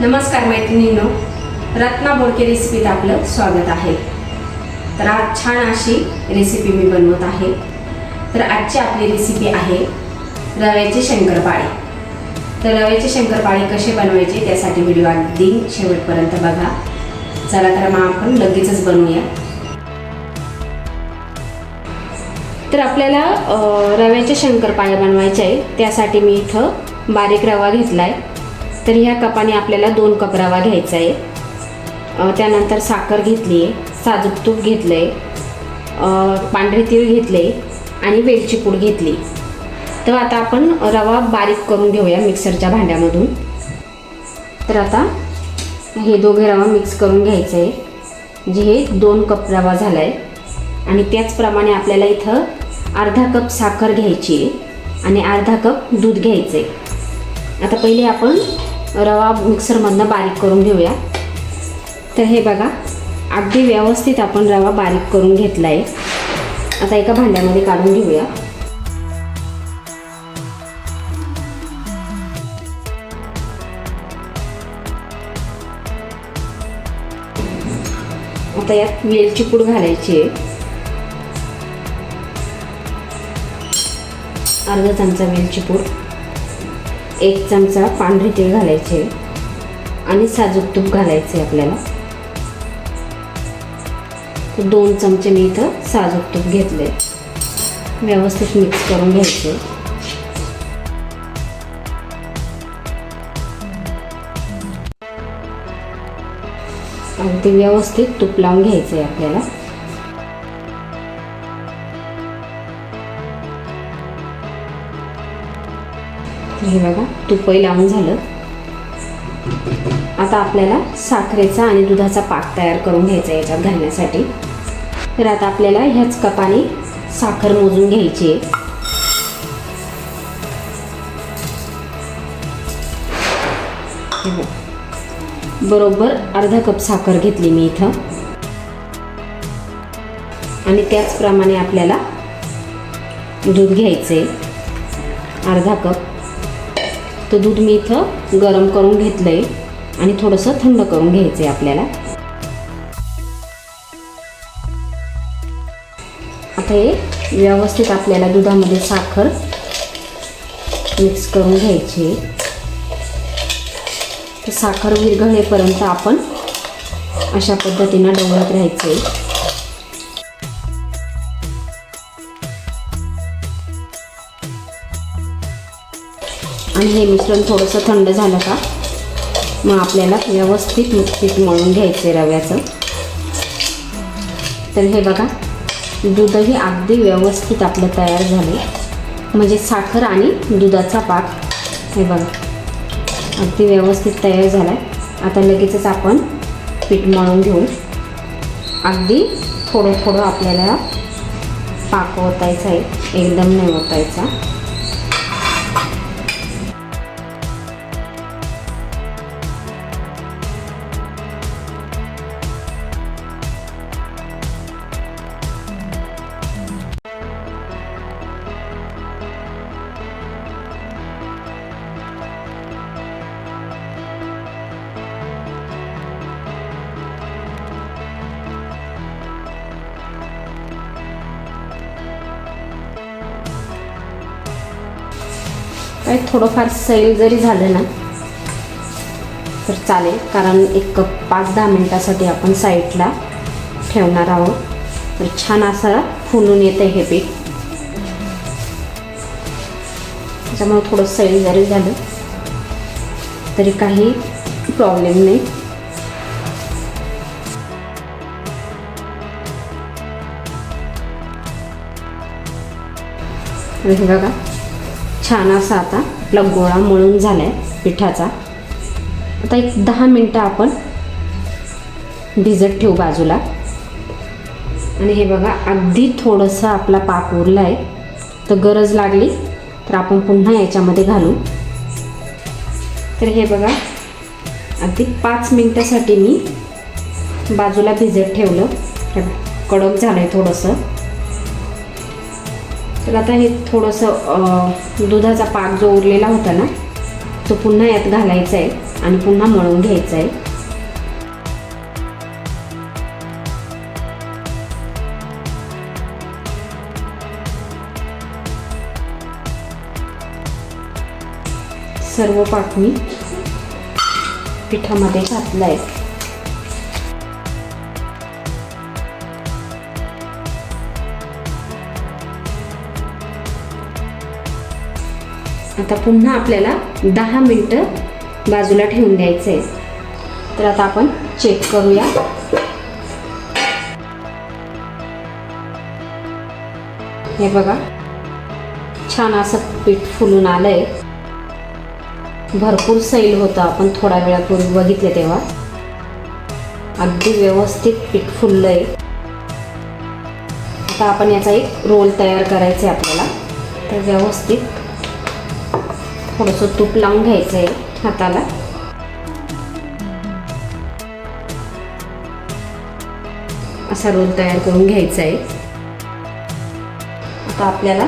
नमस्कार मैत्रिणींनो रत्ना बोडके रेसिपीत आपलं स्वागत आहे. तर आज छान अशी रेसिपी मी बनवत आहे. तर आजची आपली रेसिपी आहे रव्याचे शंकरपाळे. तर रव्याचे शंकरपाळे कसे बनवायचे त्यासाठी व्हिडिओ अगदी शेवटपर्यंत बघा. चला तर मग आपण लगेचच बनवूया. तर आपल्याला रव्याच्या रव्याचे शंकरपाळे बनवायचे आहे. त्यासाठी मी इथं बारीक रवा घेतला आहे तर ह्या कपाने आपल्याला दोन कप रवा घ्यायचा आहे. त्यानंतर साखर घेतली आहे साजूक तूप घेतलं आहे पांढरे तीळ घेतले आणि वेलची पूड घेतली. तर आता आपण रवा बारीक करून घेऊया मिक्सरच्या भांड्यामधून. तर आता हे दोघे रवा मिक्स करून घ्यायचं आहे. जे हे दोन कप रवा झाला आहे आणि त्याचप्रमाणे आपल्याला इथं अर्धा कप साखर घ्यायची आहे आणि अर्धा कप दूध घ्यायचं आहे आता पहिले आपण रवा मिक्सरमधनं बारीक करून घेऊया. तर हे बघा अगदी व्यवस्थित आपण रवा बारीक करून घेतला आहे आता एका भांड्यामध्ये काढून घेऊया. आता यात वेलची पूड घालायची आहे. अर्धा चमचा वेलची पूड. एक चमचा पांढरी तेल घालायचे आणि साजूक तूप घालायचे आपल्याला. दोन चमचे मी इथं साजूक तूप घेतले. व्यवस्थित मिक्स करून घ्यायचे. अगदी व्यवस्थित तूप लावून घ्यायचं आहे आपल्याला. हे बघा तुपही लावून झालं. आता आपल्याला साखरेचा आणि दुधाचा पाक तयार करून घ्यायचा आहे याच्यात घालण्यासाठी. तर आता आपल्याला ह्याच कपाने साखर मोजून घ्यायची आहे. बरोबर अर्धा कप साखर घेतली मी इथं. आणि त्याचप्रमाणे आपल्याला दूध घ्यायचे अर्धा कप. तर दूध मी इथं गरम करून घेतलं आहे आणि थोडंसं थंड करून घ्यायचं आहे आपल्याला. आता हे व्यवस्थित आपल्याला दुधामध्ये साखर मिक्स करून घ्यायची आहे. तर साखर विरघळेपर्यंत आपण अशा पद्धतीनं डोळत राहायचं आहे आणि हे मिश्रण थोडंसं थंड झालं का मग आपल्याला व्यवस्थित पीठ मळून घ्यायचं आहे रव्याचं. तर हे बघा दूधही अगदी व्यवस्थित आपलं तयार झाले म्हणजे साखर आणि दुधाचा पाक हे बघा अगदी व्यवस्थित तयार झाला आहे आता लगेचच आपण पीठ मळून घेऊ. अगदी थोडं थोडं आपल्याला पाक ओतायचा आहे एकदम नाही ओतायचा. काय थोडंफार सैल जरी झालं ना तर चालेल. कारण एक कप पाच दहा मिनटासाठी आपण साईडला ठेवणार आहोत. तर छान असं फुलून येतं हे पीठ. त्याच्यामुळे थोडं सैल जरी झालं तरी काही प्रॉब्लेम नाही. हे बघा छान असा आता आपला गोळा मळून झाला आहे पिठाचा. आता एक दहा मिनटं आपण भिजत ठेवू बाजूला. आणि हे बघा अगदी थोडंसं आपला पाक उरला आहे तर गरज लागली तर आपण पुन्हा याच्यामध्ये घालू. तर हे बघा अगदी पाच मिनटासाठी मी बाजूला भिजत ठेवलं. हे कडक झालं आहे थोडंसं. तर आता हे थोडंसं दुधाचा पाक जो उरलेला होता ना तो पुन्हा यात घालायचा आहे आणि पुन्हा मळून घ्यायचा आहे. सर्व पाक मी पिठामध्ये घातलं आहे आता पुन्हा आपल्याला दहा मिनटं बाजूला ठेवून द्यायचं आहे तर आता आपण चेक करूया. हे बघा छान असं पीठ फुलून आलं आहे भरपूर सैल होतं आपण थोड्या वेळापूर्वी बघितले तेव्हा. अगदी व्यवस्थित पीठ फुललं आहे आता आपण याचा एक रोल तयार करायचा आहे आपल्याला. तर व्यवस्थित थोडंसं तूप लावून घ्यायचं आहे हाताला. असा रोल तयार करून घ्यायचा आहे आता आपल्याला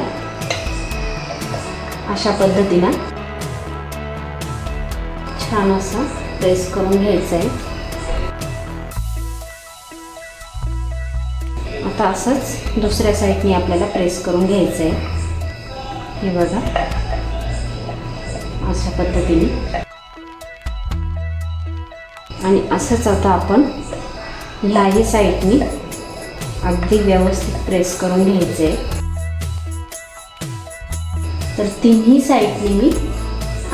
अशा पद्धतीनं छान असा प्रेस करून घ्यायचं आहे आता असंच दुसऱ्या साईडने आपल्याला प्रेस करून घ्यायचं आहे हे बघा. अशा पद्धतीने. आणि असंच आता आपण ह्याही साईडनी अगदी व्यवस्थित प्रेस करून घ्यायचे तर तिन्ही साईडनी मी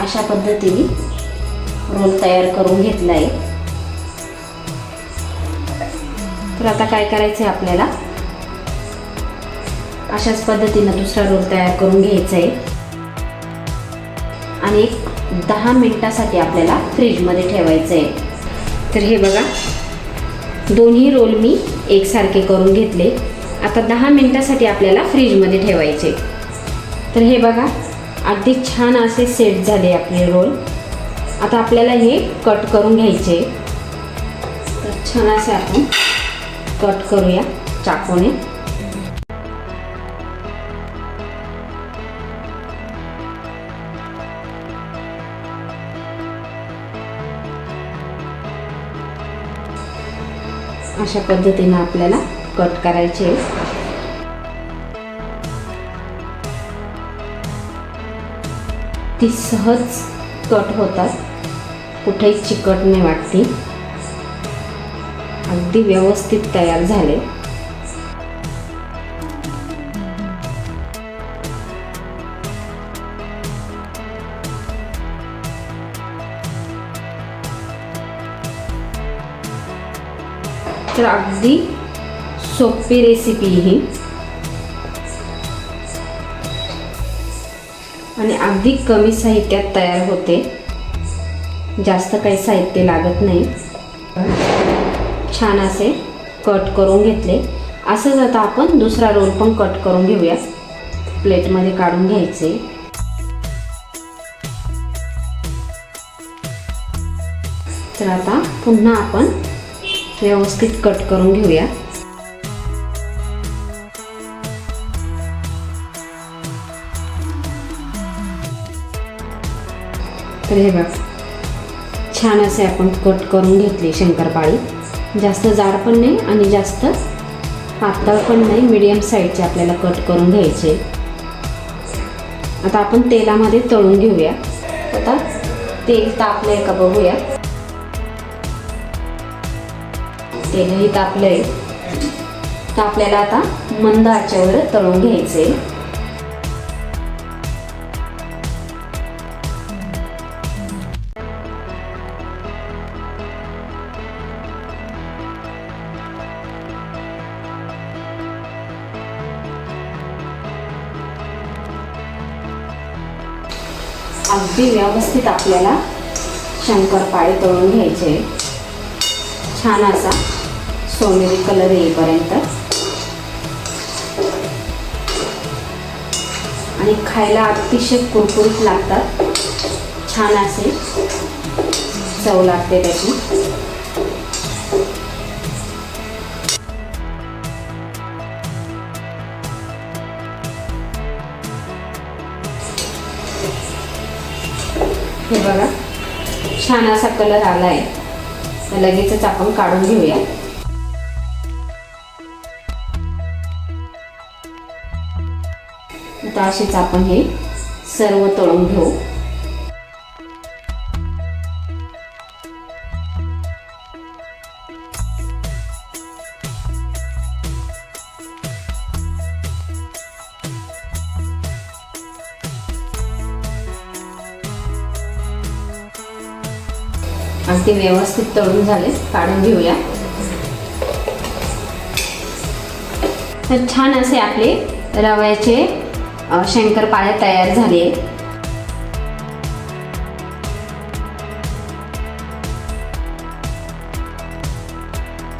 अशा पद्धतीने रोल तयार करून घेतला आहे तर आता काय करायचं आहे आपल्याला? अशाच पद्धतीनं दुसरा रोल तयार करून घ्यायचा आहे आणि एक दहा मिनटासाठी आपल्याला फ्रीजमध्ये ठेवायचं आहे तर हे बघा दोन्ही रोल मी एकसारखे करून घेतले. आता दहा मिनटासाठी आपल्याला फ्रीजमध्ये ठेवायचे तर हे बघा अगदी छान असे सेट झाले आपले रोल आता आपल्याला हे कट करून घ्यायचे तर छान असे आपण कट करूया चाकूने. अशा पद्धतीनं आपल्याला कट करायचे. ती सहज कट होतात. कुठेही चिकट नाही वाटते. अगदी व्यवस्थित तयार झाले. तर अगदी सोपी रेसिपी ही. आणि अगदी कमी साहित्यात तयार होते. जास्त काही साहित्य लागत नाही. छान असे कट करून घेतले. असंच आता आपण दुसरा रोल पण कट करून घेऊया. प्लेटमध्ये काढून घ्यायचे. तर आता पुन्हा आपण व्यवस्थित कट करून घेऊया. तर हे बघ छान असे आपण कट करून घेतले शंकरपाळी. जास्त जाड पण नाही आणि जास्त पातळ पण नाही मिडियम साईजचे आपल्याला कट करून घ्यायचे. आता आपण तेलामध्ये तळून घेऊया. आता तेल तापलंय का बघूया. तेलही तापलंय. तर आपल्याला आता मंद आचेवर तळून घ्यायचे. अगदी व्यवस्थित आपल्याला शंकरपाळे तळून घ्यायचे. छान असा सोनेरी कलर येईपर्यंत. आणि खायला अतिशय कुरकुरीत लागतात. छान असे चव लागते त्याची. हे बघा छान असा कलर आला आहे तर लगेचच आपण काढून घेऊया. आता असेच आपण हे सर्व तळून घेऊ. अगदी व्यवस्थित तळून झाले काढून घेऊया. तर छान असे आपले रव्याचे शंकरपाळ्या तयार झाले.